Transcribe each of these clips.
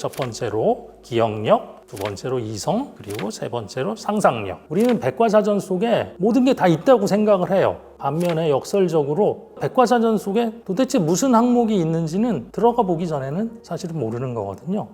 첫 번째로 기억력, 두 번째로 이성, 그리고 세 번째로 상상력. 우리는 백과사전 속에 모든 게 다 있다고 생각을 해요. 반면에 역설적으로 백과사전 속에 도대체 무슨 항목이 있는지는 들어가 보기 전에는 사실은 모르는 거거든요.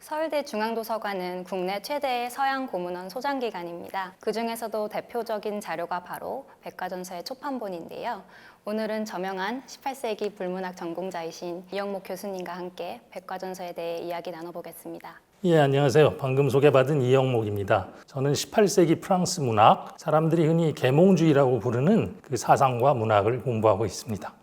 서울대 중앙도서관은 국내 최대의 서양 고문원 소장기관입니다. 그 중에서도 대표적인 자료가 바로 백과전서의 초판본인데요. 오늘은 저명한 18세기 불문학 전공자이신 이영목 교수님과 함께 백과전서에 대해 이야기 나눠보겠습니다. 예, 안녕하세요. 방금 소개받은 이영목입니다. 저는 18세기 프랑스 문학, 사람들이 흔히 계몽주의라고 부르는 그 사상과 문학을 공부하고 있습니다.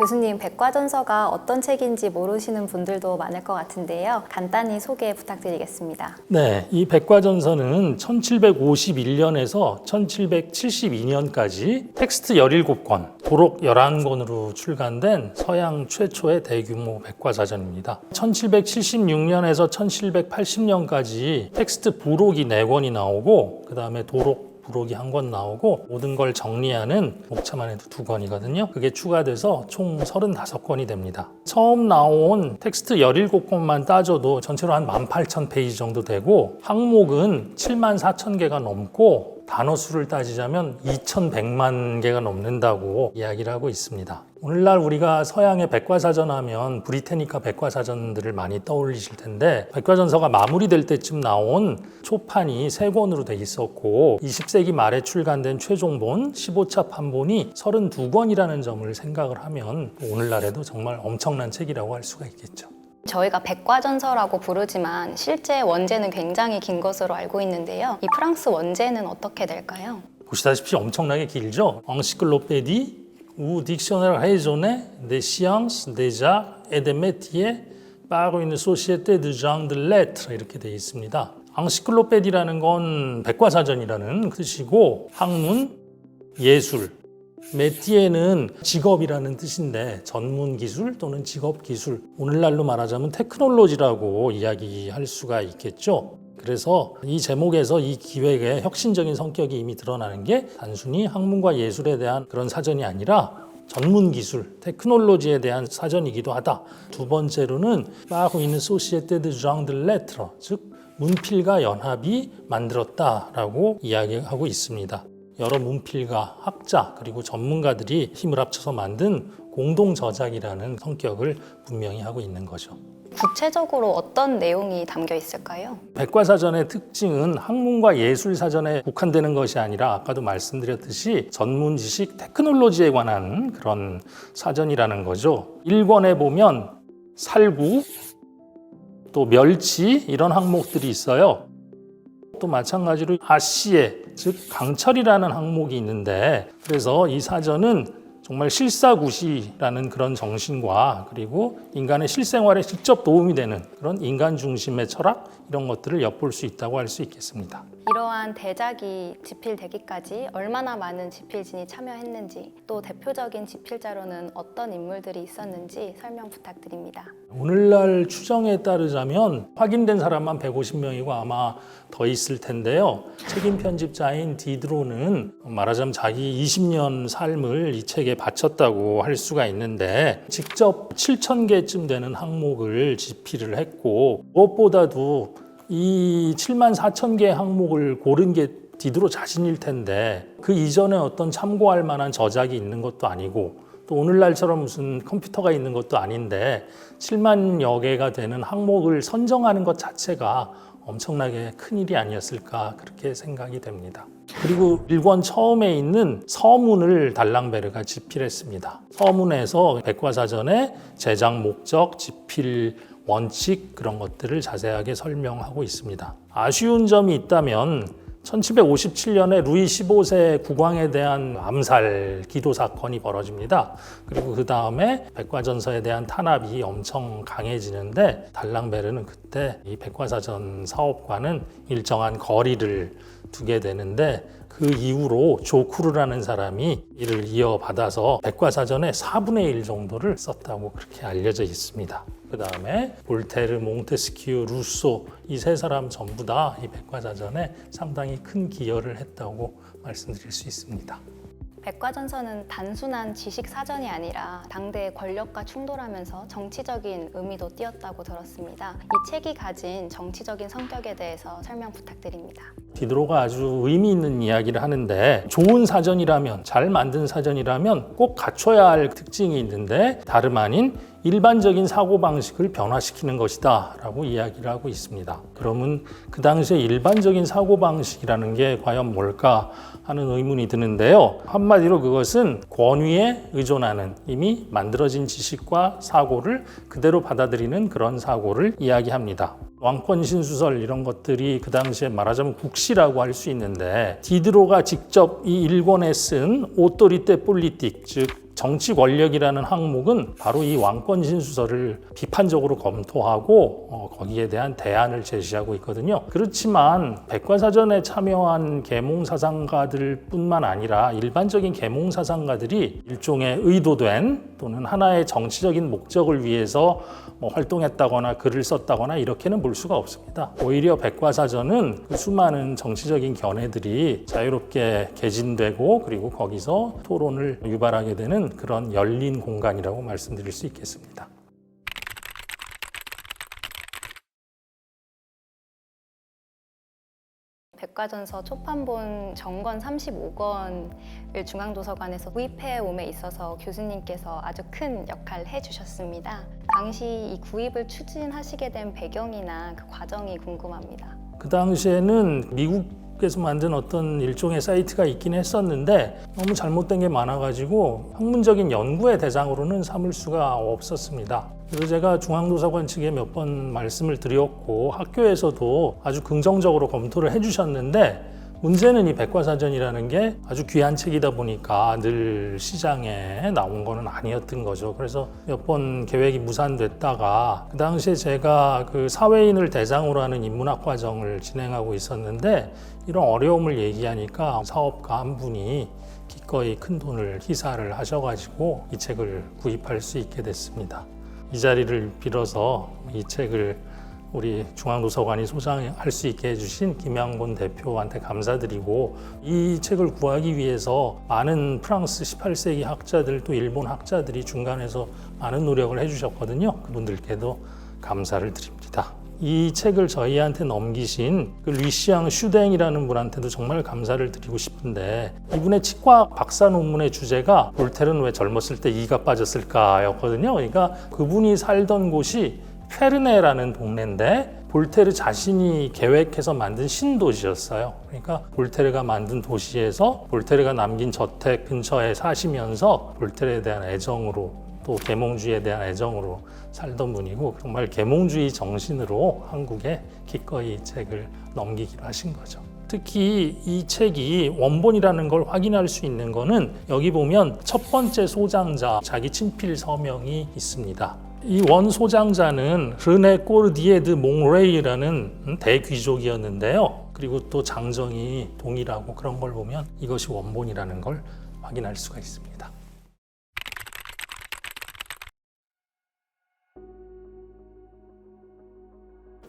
교수님, 백과전서가 어떤 책인지 모르시는 분들도 많을 것 같은데요. 간단히 소개 부탁드리겠습니다. 네, 이 백과전서는 1751년에서 1772년까지 텍스트 17권, 도록 11권으로 출간된 서양 최초의 대규모 백과사전입니다. 1776년에서 1780년까지 텍스트 부록이 4권이 나오고 그 다음에 도록 부록이 한 권 나오고 모든 걸 정리하는 목차만 해도 두 권이거든요. 그게 추가돼서 총 35권이 됩니다. 처음 나온 텍스트 17권만 따져도 전체로 한 18,000페이지 정도 되고 항목은 7만 4천 개가 넘고 단어 수를 따지자면 2,100만 개가 넘는다고 이야기를 하고 있습니다. 오늘날 우리가 서양의 백과사전 하면 브리테니카 백과사전들을 많이 떠올리실 텐데 백과전서가 마무리될 때쯤 나온 초판이 세 권으로 돼 있었고 20세기 말에 출간된 최종본 15차 판본이 32권이라는 점을 생각을 하면 오늘날에도 정말 엄청난 책이라고 할 수가 있겠죠. 저희가 백과전서라고 부르지만 실제 원제는 굉장히 긴 것으로 알고 있는데요. 이 프랑스 원제는 어떻게 될까요? 보시다시피 엄청나게 길죠. Encyclopédie ou Dictionnaire raisonné des sciences, des arts et des métiers par une société de gens de lettres 이렇게 되어 있습니다. 앙시클로페디라는 건 백과사전이라는 뜻이고 학문, 예술, 메티에는 직업이라는 뜻인데 전문 기술 또는 직업 기술 오늘날로 말하자면 테크놀로지라고 이야기할 수가 있겠죠. 그래서 이 제목에서 이 기획의 혁신적인 성격이 이미 드러나는 게 단순히 학문과 예술에 대한 그런 사전이 아니라 전문 기술, 테크놀로지에 대한 사전이기도 하다. 두 번째로는 빠고 있는 소시에테 드 장 드 레트러, 즉 문필과 연합이 만들었다라고 이야기하고 있습니다. 여러 문필가, 학자 그리고 전문가들이 힘을 합쳐서 만든 공동 저작이라는 성격을 분명히 하고 있는 거죠. 구체적으로 어떤 내용이 담겨 있을까요? 백과사전의 특징은 학문과 예술 사전에 국한되는 것이 아니라 아까도 말씀드렸듯이 전문 지식 테크놀로지에 관한 그런 사전이라는 거죠. 1권에 보면 살구, 또 멸치 이런 항목들이 있어요. 또 마찬가지로 아시에 즉 강철이라는 항목이 있는데 그래서 이 사전은 정말 실사구시라는 그런 정신과 그리고 인간의 실생활에 직접 도움이 되는 그런 인간 중심의 철학 이런 것들을 엿볼 수 있다고 할 수 있겠습니다. 이러한 대작이 집필되기까지 얼마나 많은 집필진이 참여했는지 또 대표적인 집필자로는 어떤 인물들이 있었는지 설명 부탁드립니다. 오늘날 추정에 따르자면 확인된 사람만 150명이고 아마 더 있을 텐데요. 책임 편집자인 디드로는 말하자면 자기 20년 삶을 이 책에 바쳤다고 할 수가 있는데 직접 7,000개쯤 되는 항목을 집필을 했고 무엇보다도 이 7만 4천 개 항목을 고른 게 디드로 자신일 텐데 그 이전에 어떤 참고할 만한 저작이 있는 것도 아니고 또 오늘날처럼 무슨 컴퓨터가 있는 것도 아닌데 7만여 개가 되는 항목을 선정하는 것 자체가 엄청나게 큰 일이 아니었을까 그렇게 생각이 됩니다. 그리고 일권 처음에 있는 서문을 달랑베르가 집필했습니다. 서문에서 백과사전의 제작 목적, 집필 원칙 그런 것들을 자세하게 설명하고 있습니다. 아쉬운 점이 있다면 1757년에 루이 15세 국왕에 대한 암살 기도 사건이 벌어집니다. 그리고 그 다음에 백과전서에 대한 탄압이 엄청 강해지는데 달랑베르는 그때 이 백과사전 사업과는 일정한 거리를 두게 되는데 그 이후로 조쿠르라는 사람이 이를 이어받아서 백과사전의 4분의 1 정도를 썼다고 그렇게 알려져 있습니다. 그 다음에 볼테르, 몽테스키우, 루소 이 세 사람 전부 다 이 백과사전에 상당히 큰 기여를 했다고 말씀드릴 수 있습니다. 백과전서는 단순한 지식 사전이 아니라 당대의 권력과 충돌하면서 정치적인 의미도 띄었다고 들었습니다. 이 책이 가진 정치적인 성격에 대해서 설명 부탁드립니다. 디드로가 아주 의미 있는 이야기를 하는데 좋은 사전이라면 잘 만든 사전이라면 꼭 갖춰야 할 특징이 있는데 다름 아닌 일반적인 사고 방식을 변화시키는 것이다 라고 이야기를 하고 있습니다. 그러면 그 당시에 일반적인 사고 방식이라는 게 과연 뭘까 하는 의문이 드는데요. 한마디로 그것은 권위에 의존하는 이미 만들어진 지식과 사고를 그대로 받아들이는 그런 사고를 이야기합니다. 왕권 신수설 이런 것들이 그 당시에 말하자면 국시라고 할 수 있는데 디드로가 직접 이 일권에 쓴 오토리테 폴리틱 즉 정치 권력이라는 항목은 바로 이 왕권 신수설을 비판적으로 검토하고 어, 거기에 대한 대안을 제시하고 있거든요. 그렇지만 백과사전에 참여한 계몽 사상가들뿐만 아니라 일반적인 계몽 사상가들이 일종의 의도된 또는 하나의 정치적인 목적을 위해서 뭐 활동했다거나 글을 썼다거나 이렇게는 볼 수가 없습니다. 오히려 백과사전은 그 수많은 정치적인 견해들이 자유롭게 개진되고 그리고 거기서 토론을 유발하게 되는 그런 열린 공간이라고 말씀드릴 수 있겠습니다. 백과전서 초판본 정권 35권을 중앙도서관에서 구입해 옴에 있어서 교수님께서 아주 큰 역할을 해주셨습니다. 당시 이 구입을 추진하시게 된 배경이나 그 과정이 궁금합니다. 그 당시에는 미국 에서 만든 어떤 일종의 사이트가 있긴 했었는데 너무 잘못된 게 많아가지고 학문적인 연구의 대상으로는 삼을 수가 없었습니다. 그래서 제가 중앙도서관 측에 몇 번 말씀을 드렸고 학교에서도 아주 긍정적으로 검토를 해주셨는데 문제는 이 백과사전이라는 게 아주 귀한 책이다 보니까 늘 시장에 나온 거는 아니었던 거죠. 그래서 몇 번 계획이 무산됐다가 그 당시에 제가 그 사회인을 대상으로 하는 인문학 과정을 진행하고 있었는데 이런 어려움을 얘기하니까 사업가 한 분이 기꺼이 큰 돈을 희사를 하셔가지고 이 책을 구입할 수 있게 됐습니다. 이 자리를 빌어서 이 책을 우리 중앙도서관이 소장할 수 있게 해주신 김양본 대표한테 감사드리고 이 책을 구하기 위해서 많은 프랑스 18세기 학자들 또 일본 학자들이 중간에서 많은 노력을 해주셨거든요. 그분들께도 감사를 드립니다. 이 책을 저희한테 넘기신 그 리시앙 슈댕이라는 분한테도 정말 감사를 드리고 싶은데 이분의 치과 박사 논문의 주제가 볼테르는 왜 젊었을 때 이가 빠졌을까였거든요. 그러니까 그분이 살던 곳이 페르네라는 동네인데 볼테르 자신이 계획해서 만든 신도시였어요. 그러니까 볼테르가 만든 도시에서 볼테르가 남긴 저택 근처에 사시면서 볼테르에 대한 애정으로 또 계몽주의에 대한 애정으로 살던 분이고 정말 계몽주의 정신으로 한국에 기꺼이 이 책을 넘기기로 하신 거죠. 특히 이 책이 원본이라는 걸 확인할 수 있는 거는 여기 보면 첫 번째 소장자 자기 친필 서명이 있습니다. 이 원 소장자는 르네 꼬르디에드 몽레이라는 대귀족이었는데요. 그리고 또 장정이 동일하고 그런 걸 보면 이것이 원본이라는 걸 확인할 수가 있습니다.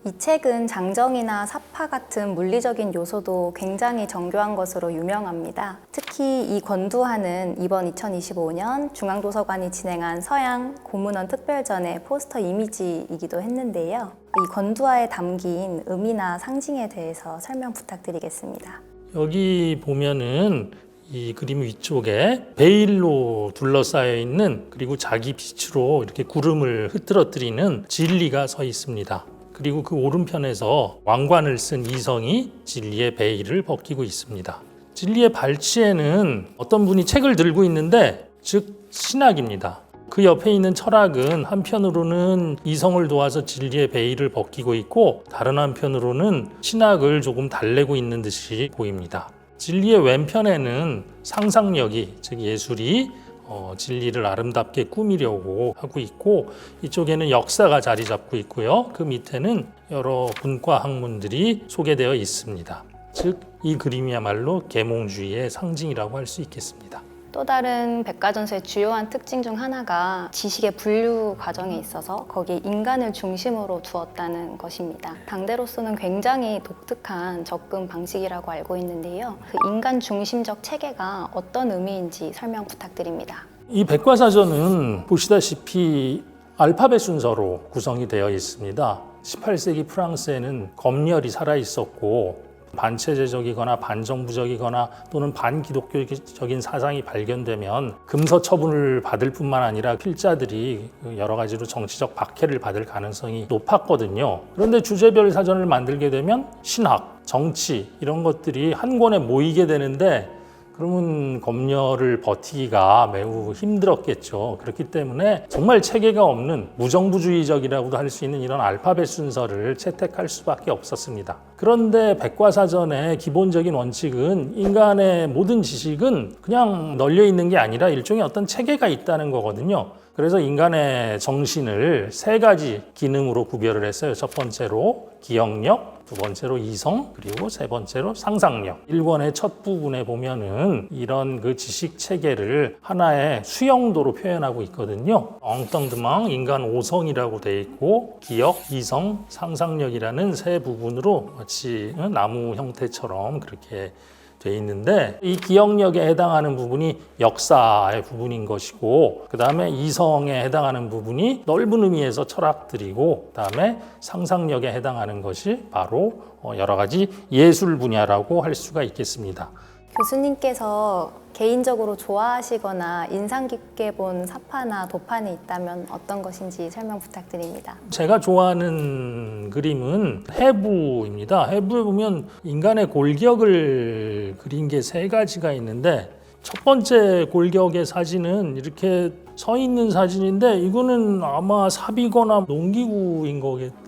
이 책은 장정이나 사파 같은 물리적인 요소도 굉장히 정교한 것으로 유명합니다. 특히 이 권두하는 이번 2025년 중앙도서관이 진행한 서양 고문원 특별전의 포스터 이미지이기도 했는데요. 이 권두하에 담긴 의미나 상징에 대해서 설명 부탁드리겠습니다. 여기 보면은 이 그림 위쪽에 베일로 둘러싸여 있는 그리고 자기 빛으로 이렇게 구름을 흐트러뜨리는 진리가 서 있습니다. 그리고 그 오른편에서 왕관을 쓴 이성이 진리의 베일을 벗기고 있습니다. 진리의 발치에는 어떤 분이 책을 들고 있는데 즉 신학입니다. 그 옆에 있는 철학은 한편으로는 이성을 도와서 진리의 베일을 벗기고 있고 다른 한편으로는 신학을 조금 달래고 있는 듯이 보입니다. 진리의 왼편에는 상상력이 즉 예술이 어, 진리를 아름답게 꾸미려고 하고 있고 이쪽에는 역사가 자리 잡고 있고요. 그 밑에는 여러 분과 학문들이 소개되어 있습니다. 즉 이 그림이야말로 계몽주의의 상징이라고 할 수 있겠습니다. 또 다른 백과전서의 주요한 특징 중 하나가 지식의 분류 과정에 있어서 거기에 인간을 중심으로 두었다는 것입니다. 당대로서는 굉장히 독특한 접근 방식이라고 알고 있는데요. 그 인간 중심적 체계가 어떤 의미인지 설명 부탁드립니다. 이 백과사전은 보시다시피 알파벳 순서로 구성이 되어 있습니다. 18세기 프랑스에는 검열이 살아 있었고 반체제적이거나 반정부적이거나 또는 반기독교적인 사상이 발견되면 금서 처분을 받을 뿐만 아니라 필자들이 여러 가지로 정치적 박해를 받을 가능성이 높았거든요. 그런데 주제별 사전을 만들게 되면 신학, 정치 이런 것들이 한 권에 모이게 되는데 그러면 검열을 버티기가 매우 힘들었겠죠. 그렇기 때문에 정말 체계가 없는 무정부주의적이라고도 할 수 있는 이런 알파벳 순서를 채택할 수밖에 없었습니다. 그런데 백과사전의 기본적인 원칙은 인간의 모든 지식은 그냥 널려 있는 게 아니라 일종의 어떤 체계가 있다는 거거든요. 그래서 인간의 정신을 세 가지 기능으로 구별을 했어요. 첫 번째로 기억력, 두 번째로 이성, 그리고 세 번째로 상상력. 1권의 첫 부분에 보면은 이런 그 지식 체계를 하나의 수용도로 표현하고 있거든요. 엉뚱드망 인간 오성이라고 돼 있고 기억, 이성, 상상력이라는 세 부분으로 마치 나무 형태처럼 그렇게 돼 있는데 이 기억력에 해당하는 부분이 역사의 부분인 것이고 그 다음에 이성에 해당하는 부분이 넓은 의미에서 철학들이고 그 다음에 상상력에 해당하는 것이 바로 어, 여러 가지 예술 분야라고 할 수가 있겠습니다. 교수님께서 개인적으로 좋아하시거나 인상 깊게 본 사파나 도판이 있다면 어떤 것인지 설명 부탁드립니다. 제가 좋아하는 그림은 해부입니다. 해부에 보면 인간의 골격을 그린 게 세 가지가 있는데 첫 번째 골격의 사진은 이렇게 서 있는 사진인데 이거는 아마 삽이거나 농기구인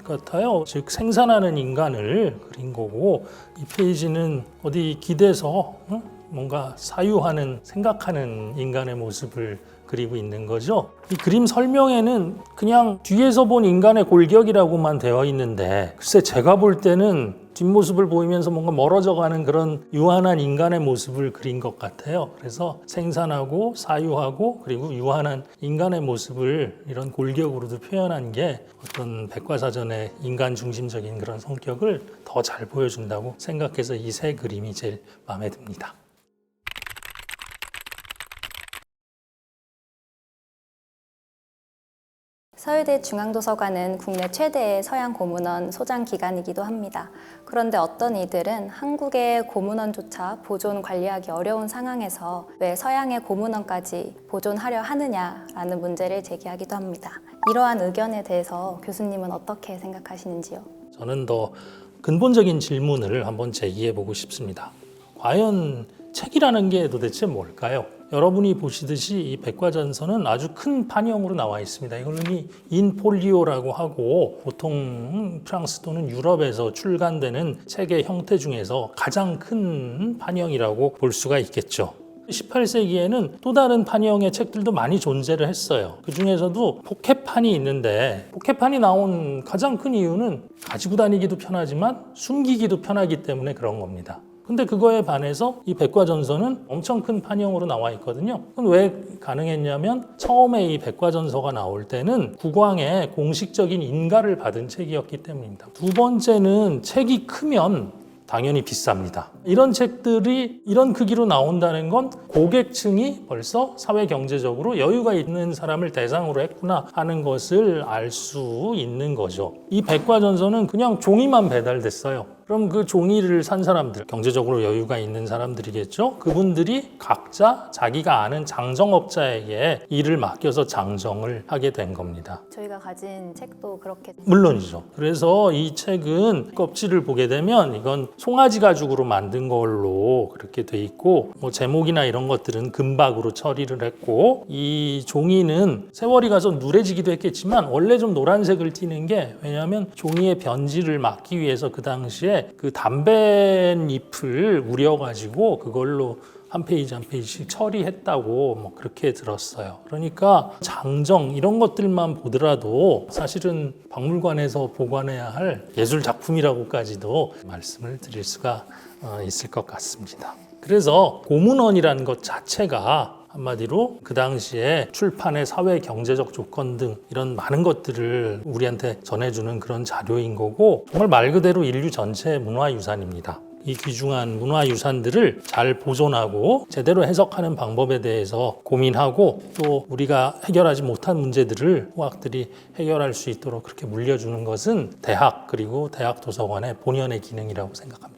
것 같아요. 즉 생산하는 인간을 그린 거고 이 페이지는 어디 기대서 어? 뭔가 사유하는 생각하는 인간의 모습을 그리고 있는 거죠. 이 그림 설명에는 그냥 뒤에서 본 인간의 골격이라고만 되어 있는데 글쎄 제가 볼 때는 뒷모습을 보이면서 뭔가 멀어져 가는 그런 유한한 인간의 모습을 그린 것 같아요. 그래서 생산하고 사유하고 그리고 유한한 인간의 모습을 이런 골격으로도 표현한 게 어떤 백과사전의 인간 중심적인 그런 성격을 더 잘 보여준다고 생각해서 이 세 그림이 제일 마음에 듭니다. 서울대 중앙도서관은 국내 최대의 서양 고문원 소장 기관이기도 합니다. 그런데 어떤 이들은 한국의 고문원조차 보존 관리하기 어려운 상황에서 왜 서양의 고문원까지 보존하려 하느냐라는 문제를 제기하기도 합니다. 이러한 의견에 대해서 교수님은 어떻게 생각하시는지요? 저는 더 근본적인 질문을 한번 제기해 보고 싶습니다. 과연 책이라는 게 도대체 뭘까요? 여러분이 보시듯이 이 백과전서는 아주 큰 판형으로 나와 있습니다. 이거는 인폴리오라고 하고 보통 프랑스 또는 유럽에서 출간되는 책의 형태 중에서 가장 큰 판형이라고 볼 수가 있겠죠. 18세기에는 또 다른 판형의 책들도 많이 존재를 했어요. 그 중에서도 포켓판이 있는데 포켓판이 나온 가장 큰 이유는 가지고 다니기도 편하지만 숨기기도 편하기 때문에 그런 겁니다. 근데 그거에 반해서 이 백과전서는 엄청 큰 판형으로 나와 있거든요. 그건 왜 가능했냐면 처음에 이 백과전서가 나올 때는 국왕의 공식적인 인가를 받은 책이었기 때문입니다. 두 번째는 책이 크면 당연히 비쌉니다. 이런 책들이 이런 크기로 나온다는 건 고객층이 벌써 사회 경제적으로 여유가 있는 사람을 대상으로 했구나 하는 것을 알 수 있는 거죠. 이 백과전서는 그냥 종이만 배달됐어요. 그럼 그 종이를 산 사람들, 경제적으로 여유가 있는 사람들이겠죠? 그분들이 각자 자기가 아는 장정업자에게 일을 맡겨서 장정을 하게 된 겁니다. 저희가 가진 책도 그렇게 물론이죠. 그래서 이 책은 껍질을 보게 되면 이건 송아지 가죽으로 만든 걸로 그렇게 돼 있고 뭐 제목이나 이런 것들은 금박으로 처리를 했고 이 종이는 세월이 가서 누래지기도 했겠지만 원래 좀 노란색을 띠는 게 왜냐하면 종이의 변질을 막기 위해서 그 당시에 그 담배잎을 우려가지고 그걸로 한 페이지 한 페이지씩 처리했다고 뭐 그렇게 들었어요. 그러니까 장정 이런 것들만 보더라도 사실은 박물관에서 보관해야 할 예술 작품이라고까지도 말씀을 드릴 수가 어, 있을 것 같습니다. 그래서 고문원이라는 것 자체가 한마디로 그 당시에 출판의 사회 경제적 조건 등 이런 많은 것들을 우리한테 전해주는 그런 자료인 거고 정말 말 그대로 인류 전체의 문화유산입니다. 이 귀중한 문화유산들을 잘 보존하고 제대로 해석하는 방법에 대해서 고민하고 또 우리가 해결하지 못한 문제들을 후학들이 해결할 수 있도록 그렇게 물려주는 것은 대학 그리고 대학 도서관의 본연의 기능이라고 생각합니다.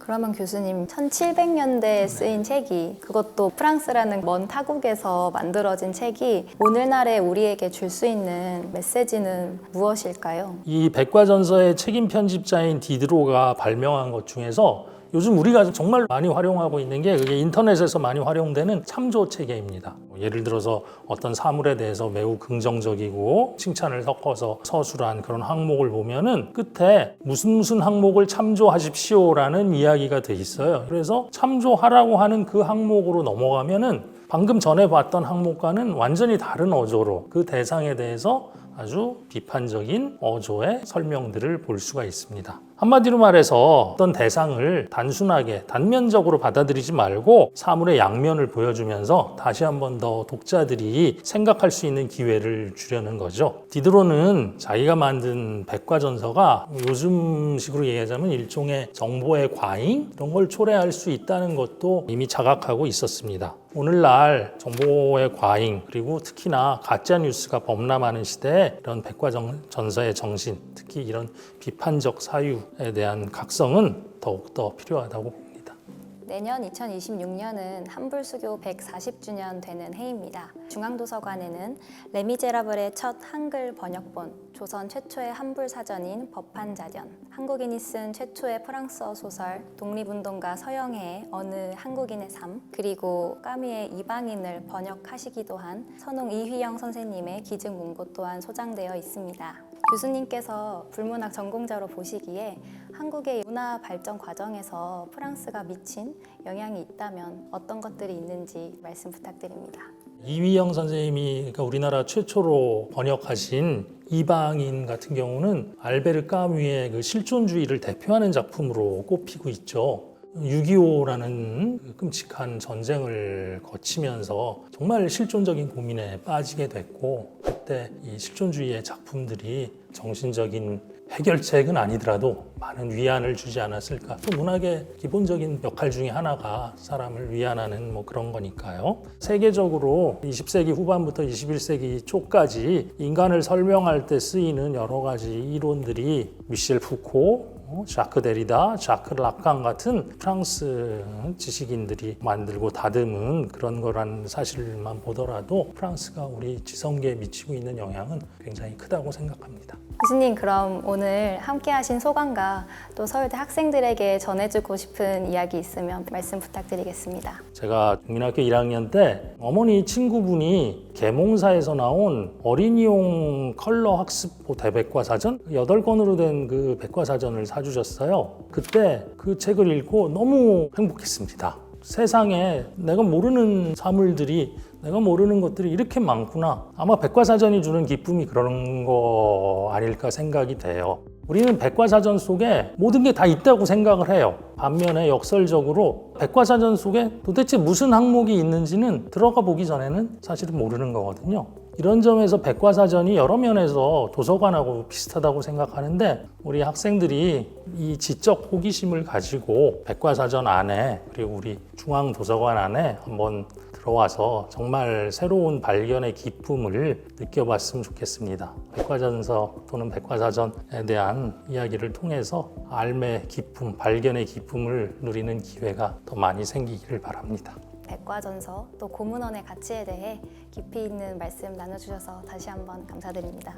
그러면 교수님 1700년대에 쓰인 책이 그것도 프랑스라는 먼 타국에서 만들어진 책이 오늘날의 우리에게 줄 수 있는 메시지는 무엇일까요? 이 백과전서의 책임 편집자인 디드로가 발명한 것 중에서 요즘 우리가 정말 많이 활용하고 있는 게 그게 인터넷에서 많이 활용되는 참조 체계입니다. 뭐 예를 들어서 어떤 사물에 대해서 매우 긍정적이고 칭찬을 섞어서 서술한 그런 항목을 보면은 끝에 무슨 무슨 항목을 참조하십시오라는 이야기가 돼 있어요. 그래서 참조하라고 하는 그 항목으로 넘어가면은 방금 전에 봤던 항목과는 완전히 다른 어조로 그 대상에 대해서 아주 비판적인 어조의 설명들을 볼 수가 있습니다. 한마디로 말해서 어떤 대상을 단순하게 단면적으로 받아들이지 말고 사물의 양면을 보여주면서 다시 한 번 더 독자들이 생각할 수 있는 기회를 주려는 거죠. 디드로는 자기가 만든 백과전서가 요즘식으로 얘기하자면 일종의 정보의 과잉 이런 걸 초래할 수 있다는 것도 이미 자각하고 있었습니다. 오늘날 정보의 과잉 그리고 특히나 가짜 뉴스가 범람하는 시대에 이런 백과전서의 정신, 특히 이런 비판적 사유에 대한 각성은 더욱더 필요하다고 봅니다. 내년 2026년은 한불수교 140주년 되는 해입니다. 중앙도서관에는 레미제라블의 첫 한글 번역본, 조선 최초의 한불 사전인 법한자전, 한국인이 쓴 최초의 프랑스어 소설 독립운동가 서영혜의 어느 한국인의 삶, 그리고 까미의 이방인을 번역하시기도 한 선홍 이휘영 선생님의 기증 문고 또한 소장되어 있습니다. 교수님께서 불문학 전공자로 보시기에 한국의 문화 발전 과정에서 프랑스가 미친 영향이 있다면 어떤 것들이 있는지 말씀 부탁드립니다. 이휘영 선생님이 그러니까 우리나라 최초로 번역하신 이방인 같은 경우는 알베르 까뮤의 그 실존주의를 대표하는 작품으로 꼽히고 있죠. 6.25라는 끔찍한 전쟁을 거치면서 정말 실존적인 고민에 빠지게 됐고 그때 이 실존주의의 작품들이 정신적인 해결책은 아니더라도 많은 위안을 주지 않았을까. 또 문학의 기본적인 역할 중에 하나가 사람을 위안하는 뭐 그런 거니까요. 세계적으로 20세기 후반부터 21세기 초까지 인간을 설명할 때 쓰이는 여러 가지 이론들이 미셸 푸코, 어, 자크 데리다, 자크 락강 같은 프랑스 지식인들이 만들고 다듬은 그런 거란 사실만 보더라도 프랑스가 우리 지성계에 미치고 있는 영향은 굉장히 크다고 생각합니다. 교수님 그럼 오늘 함께 하신 소감과 또 서울대 학생들에게 전해주고 싶은 이야기 있으면 말씀 부탁드리겠습니다. 제가 국민학교 1학년 때 어머니 친구분이 계몽사에서 나온 어린이용 컬러 학습보 대백과사전 8권으로 된 그 백과사전을 사주셨어요. 그때 그 책을 읽고 너무 행복했습니다. 세상에 내가 모르는 사물들이 내가 모르는 것들이 이렇게 많구나. 아마 백과사전이 주는 기쁨이 그런 거 아닐까 생각이 돼요. 우리는 백과사전 속에 모든 게 다 있다고 생각을 해요. 반면에 역설적으로 백과사전 속에 도대체 무슨 항목이 있는지는 들어가 보기 전에는 사실은 모르는 거거든요. 이런 점에서 백과사전이 여러 면에서 도서관하고 비슷하다고 생각하는데 우리 학생들이 이 지적 호기심을 가지고 백과사전 안에 그리고 우리 중앙도서관 안에 한번 들어와서 정말 새로운 발견의 기쁨을 느껴봤으면 좋겠습니다. 백과전서 또는 백과사전에 대한 이야기를 통해서 알매 기쁨, 발견의 기쁨을 누리는 기회가 더 많이 생기기를 바랍니다. 백과전서 또 고문원의 가치에 대해 깊이 있는 말씀 나눠주셔서 다시 한번 감사드립니다.